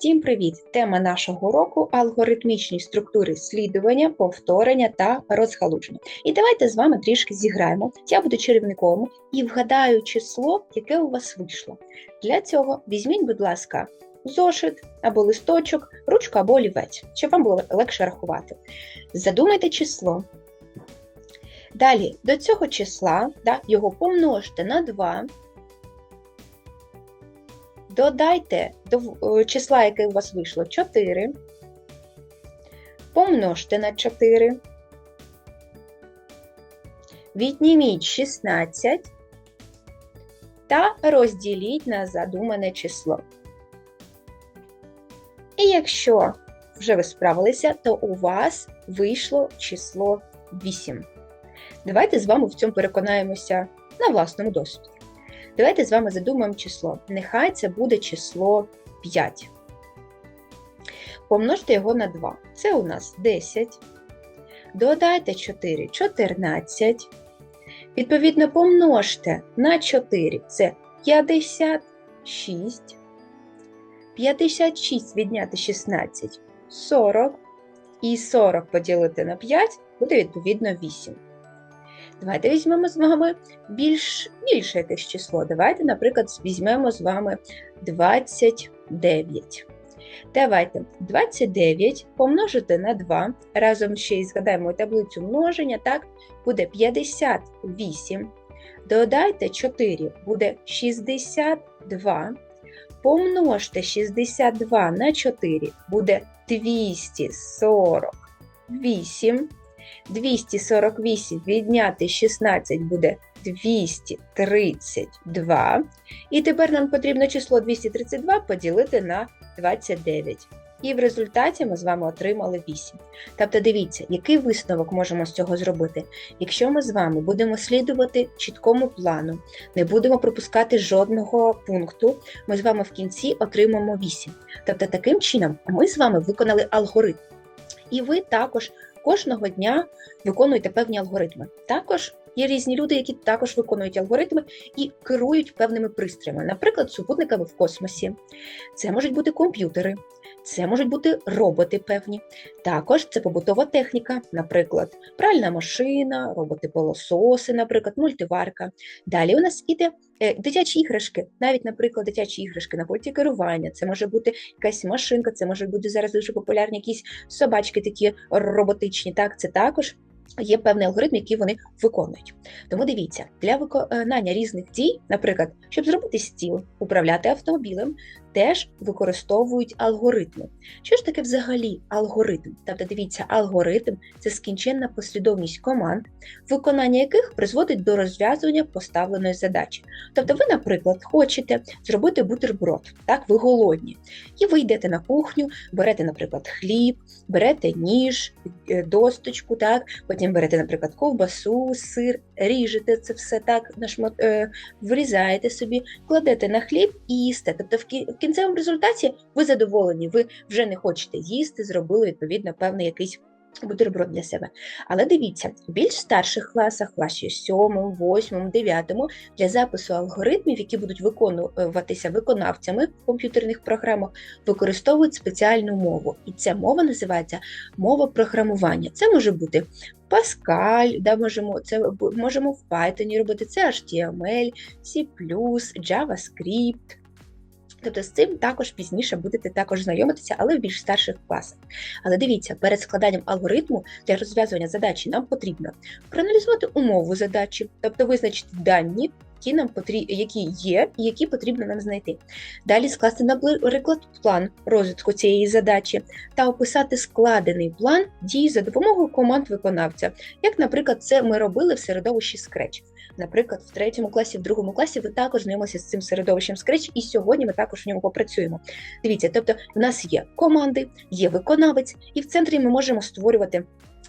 Всім привіт! Тема нашого уроку алгоритмічні структури слідування, повторення та розгалуження. І давайте з вами трішки зіграємо. Я буду чарівником і вгадаю число, яке у вас вийшло. Для цього візьміть, будь ласка, зошит або листочок, ручку або олівець, щоб вам було легше рахувати. Задумайте число. Далі до цього числа да, його помножте на 2. Додайте до е, числа, яке у вас вийшло, 4. Помножте на 4. Відніміть 16 та розділіть на задумане число. І якщо вже ви справилися, то у вас вийшло число 8. Давайте з вами в цьому переконаємося на власному досвіді. Давайте з вами задумаємо число. Нехай це буде число 5. Помножте його на 2. Це у нас 10. Додайте 4 14. Відповідно, помножте на 4 це 56. 56 відняти 16 40. І 40 поділити на 5 буде відповідно 8. Давайте візьмемо з вами більш, більше якесь число. Давайте, наприклад, візьмемо з вами 29. Давайте 29 помножити на 2. Разом ще й згадаємо таблицю множення, так, буде 58. Додайте 4, буде 62. Помножте 62 на 4 буде 248. 248 відняти 16 буде 232. І тепер нам потрібно число 232 поділити на 29. І в результаті ми з вами отримали 8. Тобто, дивіться, який висновок можемо з цього зробити. Якщо ми з вами будемо слідувати чіткому плану, не будемо пропускати жодного пункту, ми з вами в кінці отримаємо 8. Тобто, таким чином ми з вами виконали алгоритм. І ви також кожного дня виконуєте певні алгоритми. Також є різні люди, які також виконують алгоритми і керують певними пристроями, наприклад, супутниками в космосі. Це можуть бути комп'ютери. Це можуть бути роботи певні. Також це побутова техніка, наприклад, пральна машина, роботи-пилососи, наприклад, мультиварка. Далі у нас іде е, дитячі іграшки, навіть, наприклад, дитячі іграшки на пульті керування. Це може бути якась машинка, це може бути зараз дуже популярні якісь собачки, такі роботичні. Так, це також. Є певний алгоритм, який вони виконують. Тому дивіться, для виконання різних дій, наприклад, щоб зробити стіл, управляти автомобілем, теж використовують алгоритми. Що ж таке взагалі алгоритм? Тобто, дивіться, алгоритм це скінченна послідовність команд, виконання яких призводить до розв'язування поставленої задачі. Тобто, ви, наприклад, хочете зробити бутерброд, так, ви голодні, і ви йдете на кухню, берете, наприклад, хліб, берете ніж, е, досточку, так, потім берете, наприклад, ковбасу, сир, ріжете це все так, на шмат, е, вирізаєте собі, кладете на хліб і їсте. Тобто, кінцевому результаті ви задоволені, ви вже не хочете їсти, зробили відповідно певний якийсь. Бутерброд для себе. Але дивіться, в більш старших класах, класі 7, 8, 9, для запису алгоритмів, які будуть виконуватися виконавцями в комп'ютерних програмах, використовують спеціальну мову. І ця мова називається мова програмування. Це може бути Pascal, да, можемо, це можемо в Python робити, це HTML, C+, JavaScript. Тобто з цим також пізніше будете також знайомитися, але в більш старших класах. Але дивіться, перед складанням алгоритму для розв'язування задачі нам потрібно проаналізувати умову задачі, тобто визначити дані, які нам потрібні, які є і які потрібно нам знайти. Далі скласти, наприклад, план розвитку цієї задачі та описати складений план дій за допомогою команд виконавця, як, наприклад, це ми робили в середовищі Scratch. Наприклад, в третьому класі, в другому класі ви також знайомилися з цим середовищем Scratch, і сьогодні ми також в ньому попрацюємо. Дивіться, тобто в нас є команди, є виконавець, і в центрі ми можемо створювати.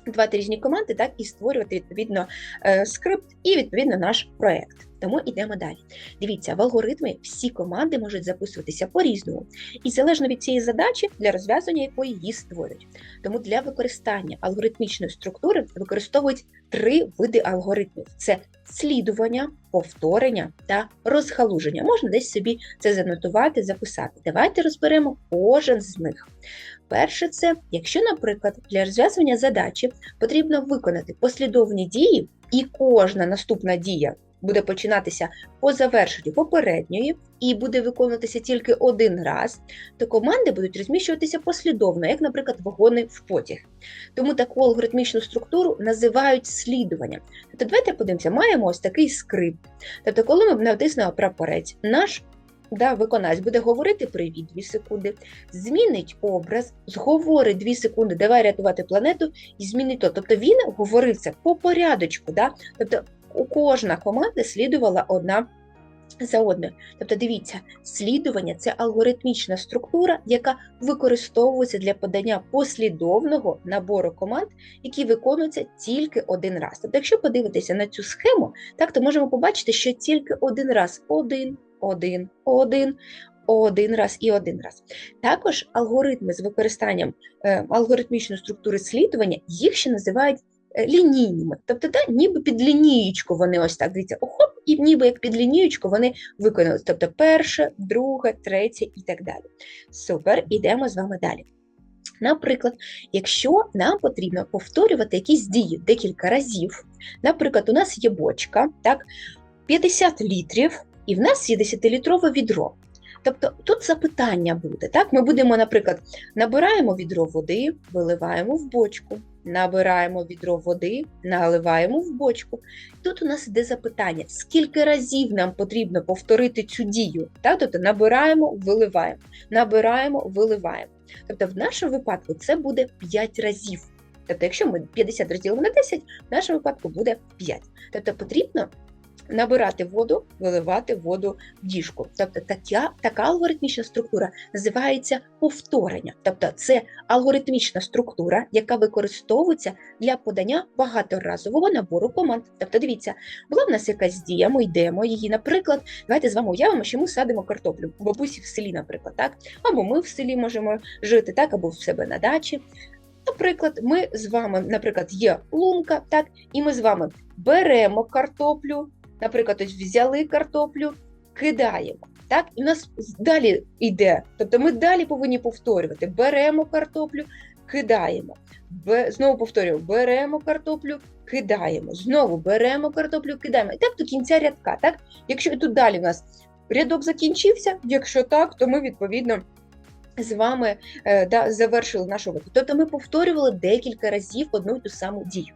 Два різні команди, так і створювати відповідно е, скрипт і відповідно наш проект. Тому йдемо далі. Дивіться, в алгоритми всі команди можуть записуватися по-різному, і залежно від цієї задачі, для розв'язання якої її створюють. Тому для використання алгоритмічної структури використовують три види алгоритмів: це слідування, повторення та розгалуження. Можна десь собі це занотувати, записати. Давайте розберемо кожен з них. Перше, це якщо, наприклад, для розв'язування задачі потрібно виконати послідовні дії, і кожна наступна дія буде починатися по завершенню попередньої і буде виконуватися тільки один раз, то команди будуть розміщуватися послідовно, як, наприклад, вагони в потяг. Тому таку алгоритмічну структуру називають слідуванням. Тобто, давайте подивимося, маємо ось такий скрипт. Тобто, коли ми натиснемо прапорець, наш да, виконавець буде говорити привіт 2 секунди, змінить образ, зговорить 2 секунди, давай рятувати планету і змінить то. Тобто він говорив це по порядочку. Да? Тобто у кожна команда слідувала одна за одною. Тобто, дивіться, слідування це алгоритмічна структура, яка використовується для подання послідовного набору команд, які виконуються тільки один раз. Тобто, якщо подивитися на цю схему, так то можемо побачити, що тільки один раз один, один, один. Один раз і один раз. Також алгоритми з використанням е, алгоритмічної структури слідування їх ще називають лінійними. Тобто, да, ніби під лінієчку вони ось так дивіться, охоп, і ніби як під лінієчку вони виконали. Тобто перше, друге, третє і так далі. Супер, ідемо з вами далі. Наприклад, якщо нам потрібно повторювати якісь дії декілька разів, наприклад, у нас є бочка, так, 50 літрів, і в нас є 10-літрове відро. Тобто тут запитання буде. так? Ми будемо, наприклад, набираємо відро води, виливаємо в бочку, набираємо відро води, наливаємо в бочку. Тут у нас іде запитання, скільки разів нам потрібно повторити цю дію. Так? Тобто набираємо, виливаємо, набираємо, виливаємо. Тобто, в нашому випадку це буде 5 разів. Тобто, якщо ми 50 розділимо на 10, в нашому випадку буде 5. Тобто потрібно набирати воду, виливати воду в діжку. Тобто така, така алгоритмічна структура називається повторення. Тобто це алгоритмічна структура, яка використовується для подання багаторазового набору команд. Тобто, дивіться, була в нас якась дія, ми йдемо її, наприклад, давайте з вами уявимо, що ми садимо картоплю бабусі в селі, наприклад, так, або ми в селі можемо жити, так, або в себе на дачі. Наприклад, ми з вами, наприклад, є лунка, так, і ми з вами беремо картоплю, наприклад, ось взяли картоплю, кидаємо. Так, І в нас далі йде. Тобто ми далі повинні повторювати: беремо картоплю, кидаємо. Знову повторюємо, беремо картоплю, кидаємо. Знову беремо картоплю, кидаємо. І так до кінця рядка. Так? Якщо тут далі у нас рядок закінчився, якщо так, то ми відповідно. З вами е, да, завершили нашу виклик. Тобто ми повторювали декілька разів одну і ту саму дію.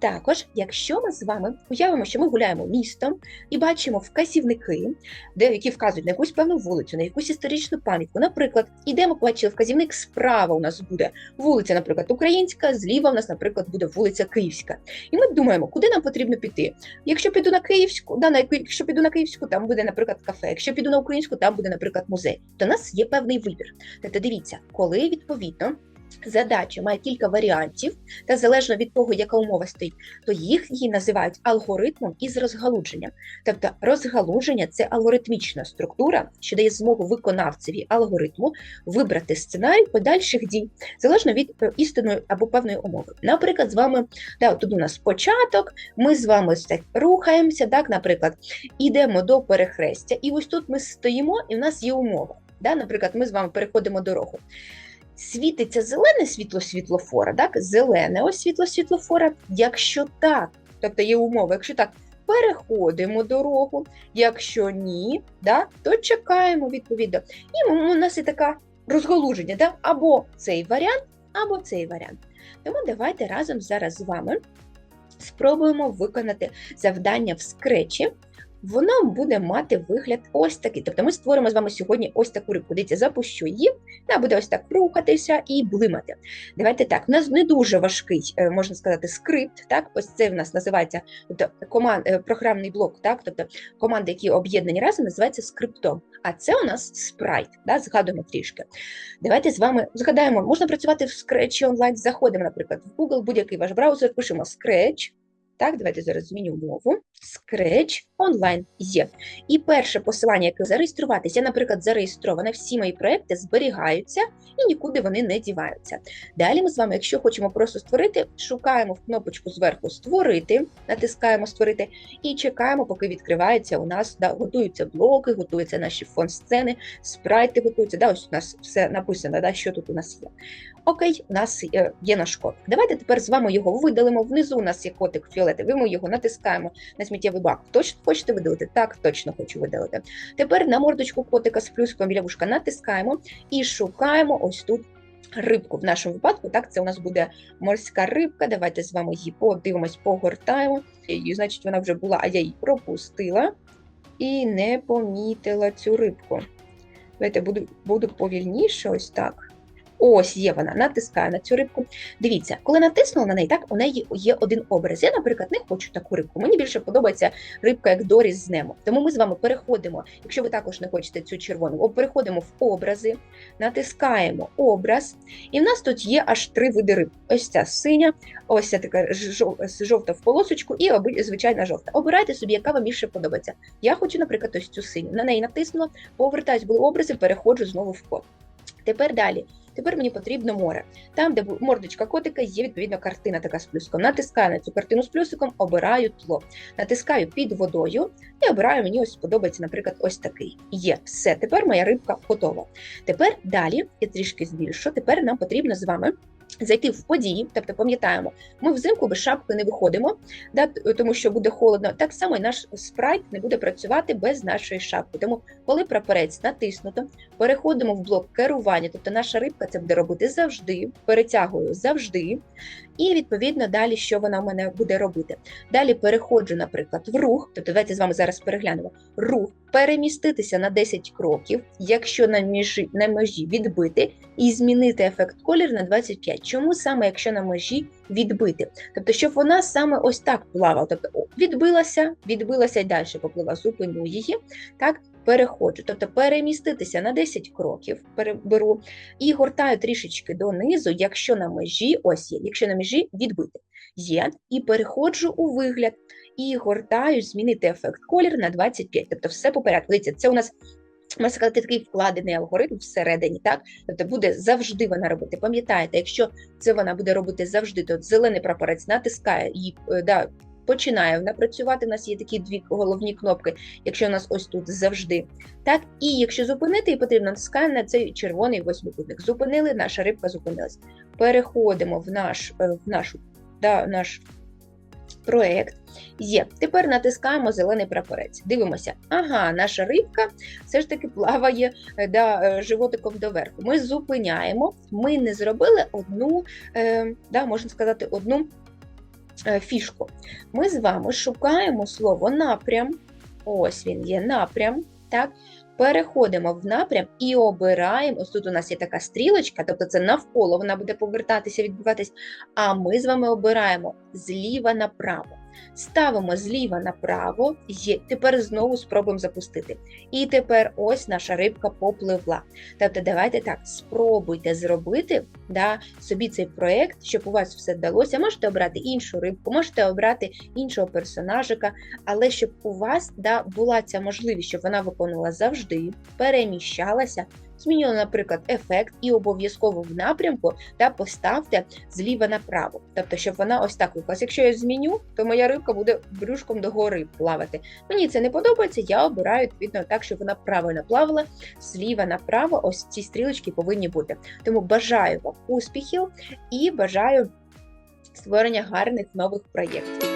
Також, якщо ми з вами уявимо, що ми гуляємо містом і бачимо вказівники, де які вказують на якусь певну вулицю, на якусь історичну пам'ятку. Наприклад, ідемо, побачили вказівник справа у нас буде вулиця, наприклад, Українська, зліва у нас, наприклад, буде вулиця Київська. І ми думаємо, куди нам потрібно піти. Якщо піду на Київську, да, на якщо піду на Київську, там буде, наприклад, кафе. Якщо піду на українську, там буде, наприклад, музей. То у нас є певний вибір. Тобто, дивіться, коли відповідно. Задача має кілька варіантів, та залежно від того, яка умова стоїть, то їх її називають алгоритмом із розгалудженням. Тобто розгалудження це алгоритмічна структура, що дає змогу виконавцеві алгоритму вибрати сценарій подальших дій, залежно від е, істинної або певної умови. Наприклад, з вами да, тут у нас початок, ми з вами так рухаємося, так, наприклад, ідемо до перехрестя, і ось тут ми стоїмо, і в нас є умова. Да? Наприклад, ми з вами переходимо дорогу світиться зелене світло світлофора, так? Зелене ось світло світлофора. Якщо так, тобто є умова, якщо так, переходимо дорогу, якщо ні, да, то чекаємо відповідно. І у нас є така розголуження, да? або цей варіант, або цей варіант. Тому давайте разом зараз з вами спробуємо виконати завдання в скречі воно буде мати вигляд ось такий. Тобто ми створимо з вами сьогодні ось таку рибку. Дивіться, запущу її, вона буде ось так рухатися і блимати. Давайте так, у нас не дуже важкий, е, можна сказати, скрипт. Так, Ось це в нас називається тобто, команд, е, програмний блок, так, тобто команди, які об'єднані разом, називається скриптом. А це у нас спрайт. Да, Згадуємо трішки. Давайте з вами згадаємо, можна працювати в Scratch онлайн, заходимо, наприклад, в Google, будь-який ваш браузер, пишемо Scratch. Так, давайте зараз зміню мову. Scratch онлайн є. І перше посилання, яке зареєструватися, наприклад, зареєстрована, всі мої проекти зберігаються і нікуди вони не діваються. Далі ми з вами, якщо хочемо просто створити, шукаємо в кнопочку зверху Створити, натискаємо Створити і чекаємо, поки відкривається у нас, да, готуються блоки, готуються наші фон сцени, спрайти готуються. Да, ось у нас все написано, да, що тут у нас є. Окей, у нас є, є наш код. Давайте тепер з вами його видалимо. Внизу у нас є котик фіолетовий, ми його натискаємо на сміттєвий бак. Точно хочете видалити? Так, точно хочу видалити. Тепер на мордочку котика з плюском біля вушка натискаємо і шукаємо ось тут. Рибку в нашому випадку, так, це у нас буде морська рибка. Давайте з вами її подивимось, погортаємо. І, значить, вона вже була, а я її пропустила і не помітила цю рибку. Давайте буду, буду повільніше, ось так. Ось є вона, натискаю на цю рибку. Дивіться, коли натиснула на неї, так у неї є один образ. Я, наприклад, не хочу таку рибку. Мені більше подобається рибка, як Доріс з Немо. Тому ми з вами переходимо, якщо ви також не хочете цю червону, переходимо в образи, натискаємо образ, і в нас тут є аж три види риб. Ось ця синя, ось ця така жовта в полосочку і звичайна жовта. Обирайте собі, яка вам більше подобається. Я хочу, наприклад, ось цю синю. На неї натиснула, повертаюсь, були образи, переходжу знову в код. Тепер далі. Тепер мені потрібно море. Там, де мордочка котика, є відповідно картина така з плюсиком. Натискаю на цю картину з плюсиком, обираю тло. Натискаю під водою і обираю, мені ось сподобається, наприклад, ось такий. Є. Все, тепер моя рибка готова. Тепер далі, я трішки збільшу, тепер нам потрібно з вами. Зайти в події, тобто пам'ятаємо, ми взимку без шапки не виходимо, да, тому що буде холодно. Так само і наш спрайт не буде працювати без нашої шапки. Тому, коли прапорець натиснуто, переходимо в блок керування, тобто наша рибка це буде робити завжди, перетягую завжди. І відповідно далі, що вона в мене буде робити. Далі переходжу, наприклад, в рух. Тобто, давайте з вами зараз переглянемо. Рух переміститися на 10 кроків, якщо на межі, на межі відбити, і змінити ефект колір на 25. Чому саме, якщо на межі відбити? Тобто, щоб вона саме ось так плавала. Тобто відбилася, відбилася і далі поплила, зупиню її. Так, переходжу. Тобто переміститися на 10 кроків, переберу і гортаю трішечки донизу, якщо на межі, ось є, якщо на межі відбити. Є, і переходжу у вигляд. І гортаю, змінити ефект колір на 25. Тобто все по. Дивіться, це у нас можна сказати, такий вкладений алгоритм всередині, так? Тобто буде завжди вона робити. Пам'ятаєте, якщо це вона буде робити завжди, то зелений прапорець натискає і е, да, починає вона працювати. У нас є такі дві головні кнопки, якщо у нас ось тут завжди. Так, і якщо зупинити, і потрібно натискаємо на цей червоний восьмикутник. Зупинили, наша рибка зупинилась. Переходимо в наш, е, в нашу, да, наш проект. Є. Тепер натискаємо зелений прапорець. Дивимося, ага, наша рибка все ж таки плаває е, да, е, животиком доверху. Ми зупиняємо, ми не зробили одну, да, можна сказати, одну фішку. Ми з вами шукаємо слово напрям. Ось він є напрям. Так? Переходимо в напрям і обираємо. Ось тут у нас є така стрілочка, тобто це навколо вона буде повертатися, відбуватись. А ми з вами обираємо зліва направо. Ставимо зліва направо, є. тепер знову спробуємо запустити. І тепер ось наша рибка попливла. Тобто, давайте так, спробуйте зробити да, собі цей проєкт, щоб у вас все вдалося. Можете обрати іншу рибку, можете обрати іншого персонажика, але щоб у вас да, була ця можливість, щоб вона виконувала завжди, переміщалася. Змінюємо, наприклад, ефект і обов'язково в напрямку та поставте зліва направо. Тобто, щоб вона ось так рухалась. Якщо я зміню, то моя рибка буде брюшком догори плавати. Мені це не подобається, я обираю відповідно так, щоб вона правильно плавала зліва направо. Ось ці стрілочки повинні бути. Тому бажаю вам успіхів і бажаю створення гарних нових проєктів.